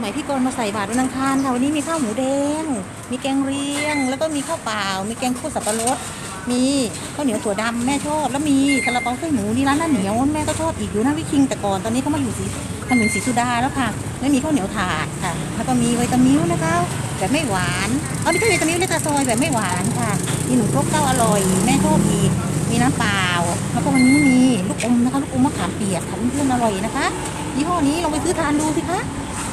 หมายพี่กรณ์มาใส่บาตรวันอังคารค่ะวันนี้มีข้าวหมูแดง มีแกงเรียง แล้วก็มีข้าวเปล่า มีแกงคั่วสับปะรด มีข้าวเหนียวถั่วดำแม่ชอบ แล้วมีซาลาเปาไส้หมูนี่ร้านน้าเหนียวแม่ก็ชอบอีกอยู่หน้าวิคิงแต่ก่อนตอนนี้เขามาอยู่สีถนนสีสุดาแล้วค่ะ แล้วมีข้าวเหนียวถาดค่ะ แล้วก็มีไวตามิลนะคะแบบไม่หวานเอานี่ก็ไวตามิลเลตาซอยแบบไม่หวานค่ะ มีหนูครกเก้าอร่อย แม่ชอบอีก มีน้ำเปล่า แล้วก็วันนี้มีลูกอมนะคะ ลูกอมมะขามเปียกค่ะเพื่อนๆอร่อยนะคะยี่ห้อนี้ลองไปซื้อทานดูสิคะ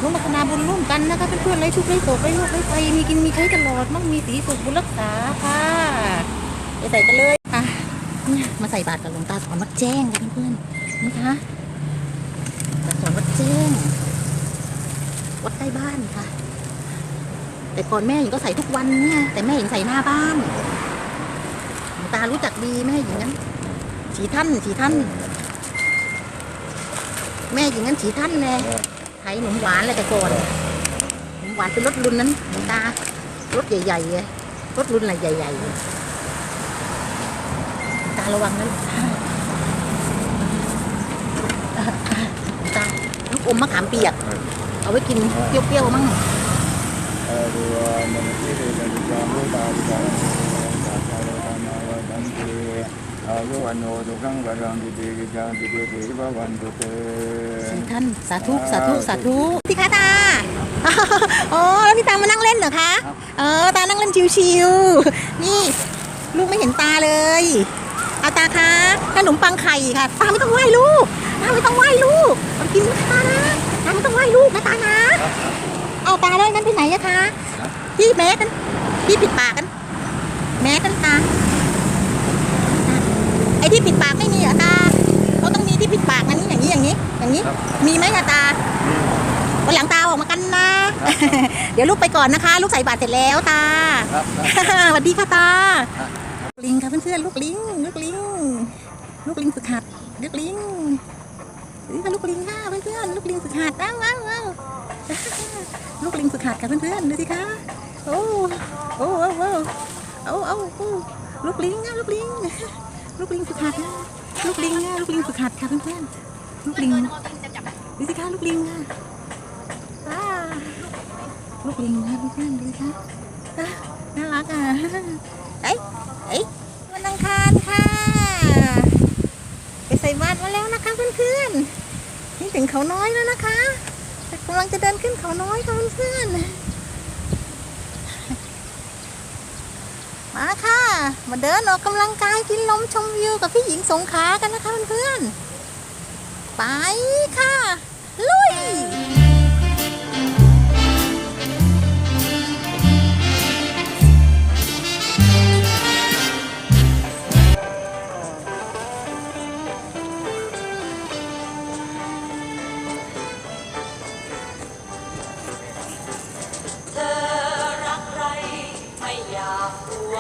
ร่วมพัฒนาบุญร่วมกันนะคะเพื่อนๆไร้ทุกข์ไร้โศกไร้โรคไร้ภัยมีกินมีใช้ตลอดมั่งมีสีสุขบุญรักษาค่ะไปใส่กันเลยค่ะเนี่ยมาใส่บาตรกับหลวงตาสอนวัดแจ้งค่ะเพื่อนๆนี่คะตาสอนวัดแจ้ง วัดใกล้บ้านค่ะ แต่ก่อนแม่หญิงก็ใส่ทุกวันเนี่ยแต่แม่หญิงใส่หน้าบ้านหลวงตารู้จักดีแม่หญิงนั้นฉีท่านฉีท่าน แม่หญิงนั้นฉีท่านแน่ ไทยหนมหวานอะไรแต่ก่อนหนมหวานเป็นรถรุ่นนั้นหลวงตารถใหญ่ๆเลยรถรุ่นอะไรใหญ่ๆเลยหลวงตาระวังนะหลวงตาหลวงตาลูกอมมะขามเปียก เอาไว้กินเปรี้ยวๆมั่งเออดูมันที่เรียน อายุวันโนทุกครั้งวันรังดีดีกิจางดีดีดีว่าวันตุเตสี่ท่านสาธุสาธุสาธุพี่คะตาอ๋อแล้วพี่ตามานั่งเล่นเหรอคะเออตานั่งเล่นชิวๆนี่ ลูกไม่เห็นตาเลยเอาตาคะขนมปังไข่ค่ะตาไม่ต้องไหว้ลูกตาไม่ต้องไหว้ลูกเอากินนะตานะตาไม่ต้องไหว้ลูกนะตานะเอาตาได้นั้นไปไหนอะคะพี่แมสกันพี่ปิดปากกัน แมสกันตาไอ้ ที่ปิดปากไม่มีเหรอตาเขาต้องมีที่ปิดปากนะนี่อย่างนี้อย่างนี้ อย่างนี้ มีไหมอะตาวันหลังตาออกมากันนะ เดี๋ยวลูกไปก่อนนะคะ ลูกใส่บาตรเสร็จแล้วตาครับสวัสดีค่ะตา ลิงค่ะเพื่อนๆลูกลิงลูกลิงลูกลิงฝึกหัดลูกลิงนี่ค่ะลูกลิงค่ะเพื่อนๆลูกลิงฝึกหัดว้าวว้าวว้าวลูกลิงฝึกหัดค่ะเพื่อนๆดูสิคะโอ้โอ้โอ้โอ้โอ้โอ้โอ้ลูกลิงค่ะลูกลิง ลูกลิงฝึกหัดนะลูกลิงค่ะลูกลิงฝึกหัดค่ะเพื่อนๆลูกลิงดูสิคะลูกลิงค่ะลูกลิงค่ะเพื่อนๆดูสิคะอะน่ารักอะเอ้ยเอ้ยวันอังคารค่ะ ไปใส่บาตรมาแล้วนะคะเพื่อนๆนี่ถึงเขาน้อยแล้วนะคะกำลังจะเดินขึ้นเขาน้อยค่ะเพื่อนๆ มาค่ะ มาเดินออกกำลังกายกินลมชมวิวกับพี่หญิงสงขากันนะคะเพื่อนๆ ไปค่ะ ลุย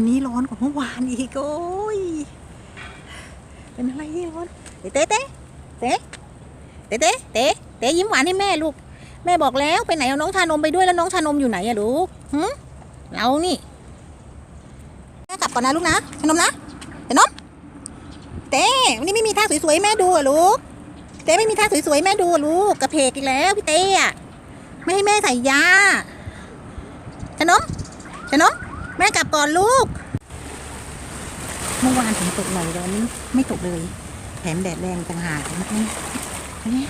วันนี้ร้อนกว่าเมื่อวานอีกโอ้ย เป็นอะไรที่ร้อน เต้เต้เต้เต้เต้เต้เต้เต้ยิ้มหวานให้แม่ลูก แม่บอกแล้วไปไหนเอาน้องชานมไปด้วยแล้วน้องชานมอยู่ไหนอะลูกหืมเรานี่แม่กลับก่อนนะลูกนะชานมนะชานมเต้วันนี้ไม่มีท่าสวยๆแม่ดูอะลูก เต้ไม่มีท่าสวยๆแม่ดูอะลูกกระเพกอีกแล้วพี่เต้อะไม่ให้แม่ใส่ยาชานมชานม แม่กลับก่อนลูก เมื่อวานฝนตกหน่อยแต่วันนี้ไม่ตกเลย แถมแดดแรงต่างหากนะเพื่อนอันนี้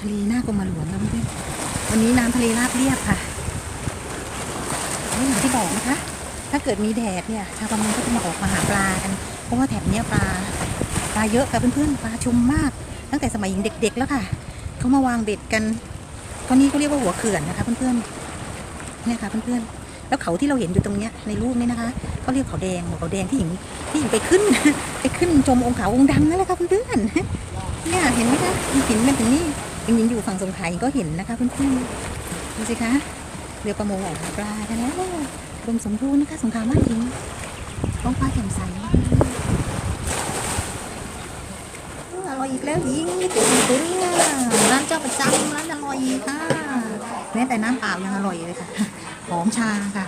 ทะเลหน้ากรมหลวงแล้วเพื่อนวันนี้น้ำทะเลราบเรียบค่ะอย่างที่บอกนะคะ ถ้าเกิดมีแดดเนี่ยชาวประมงก็จะมาออกมาหาปลากัน เพราะว่าแถบเนี้ยปลาปลาเยอะค่ะเพื่อนๆปลาชุมมาก ตั้งแต่สมัยยังเด็ก ๆ แล้วค่ะเขามาวางเบ็ดกันตอนนี้เขาเรียกว่าหัวเขื่อนนะคะเพื่อนๆเนี่ยค่ะเพื่อนๆ แล้วเขาที่เราเห็นอยู่ตรงเนี้ยในรูปนี้นะคะเขาเรียกเขาแดงหัวเขาแดงที่หญิงที่หญิงไปขึ้น ไปขึ้นชมองค์เขาองค์ดำนั่นแหละค่ะเพื่อนๆเนี่ยเห็นไหมคะหญิงเป็นถึงนี่หญิงอยู่ฝั่งสงขลาหญิงก็เห็นนะคะเพื่อนๆดูสิคะเรือประมงออกหาปลากันแล้วลมสมบูรณ์นะคะสงขลาบ้านหญิงท้องฟ้าแจ่มใส อร่อยอีกแล้วยิงตุ๋ยตุ๋ยอะร้านเจ้าประจำร้านอร่อยค่ะแม้แต่น้ำเปล่ายังอร่อยเลยค่ะหอมชาค่ะ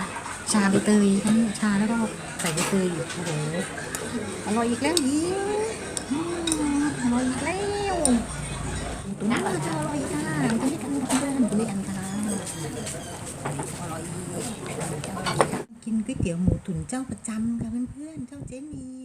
ชาใบเตยค่ะนี่ชาแล้วก็ใส่ใบเตยอยู่โอ้โหอร่อยอีกแล้วยิงอร่อยอีกแล้วตุ๋ยค่ะอร่อยค่ะกินด้วยกันเพื่อนๆกินด้วยกันค่ะอร่อยกินก๋วยเตี๋ยวหมูตุ๋นเจ้าประจำค่ะเพื่อนๆเจ้าเจนี